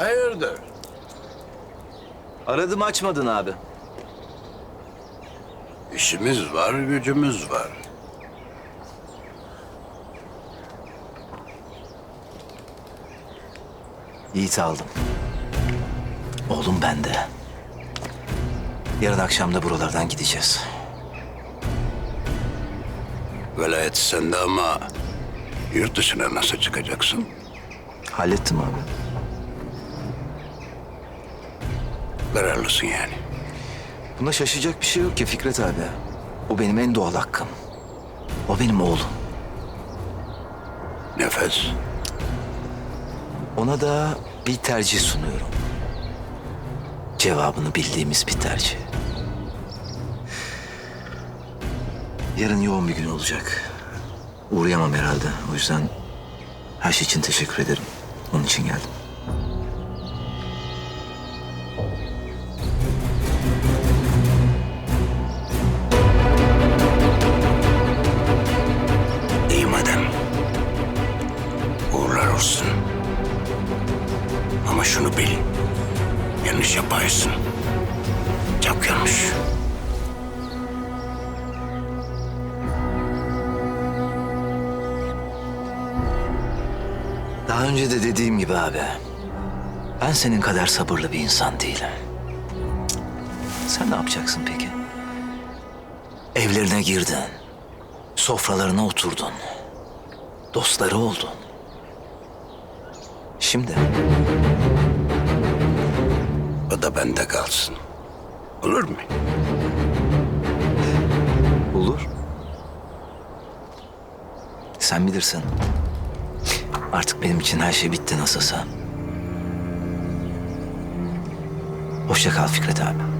Hayırdır? Aradım açmadın abi. İşimiz var, gücümüz var. Yiğit'i aldım. Oğlum bende. Yarın akşam da buralardan gideceğiz. Velayet sende ama yurt dışına nasıl çıkacaksın? Hallettim abi. Kararlısın yani. Bunda şaşacak bir şey yok ki Fikret abi. O benim en doğal hakkım. O benim oğlum. Nefes. Ona da bir tercih sunuyorum. Cevabını bildiğimiz bir tercih. Yarın yoğun bir gün olacak. Uğrayamam herhalde. O yüzden her şey için teşekkür ederim. Onun için geldim. Ama şunu bil. Yanlış yaparsın. Çok yanlış. Daha önce de dediğim gibi abi. Ben senin kadar sabırlı bir insan değilim. Sen ne yapacaksın peki? Evlerine girdin. Sofralarına oturdun. Dostları oldun. Şimdi Da bende kalsın. Olur mu? olur. Sen bilirsin. Artık benim için her şey bitti nasılsa. Hoşça kal Fikret abi.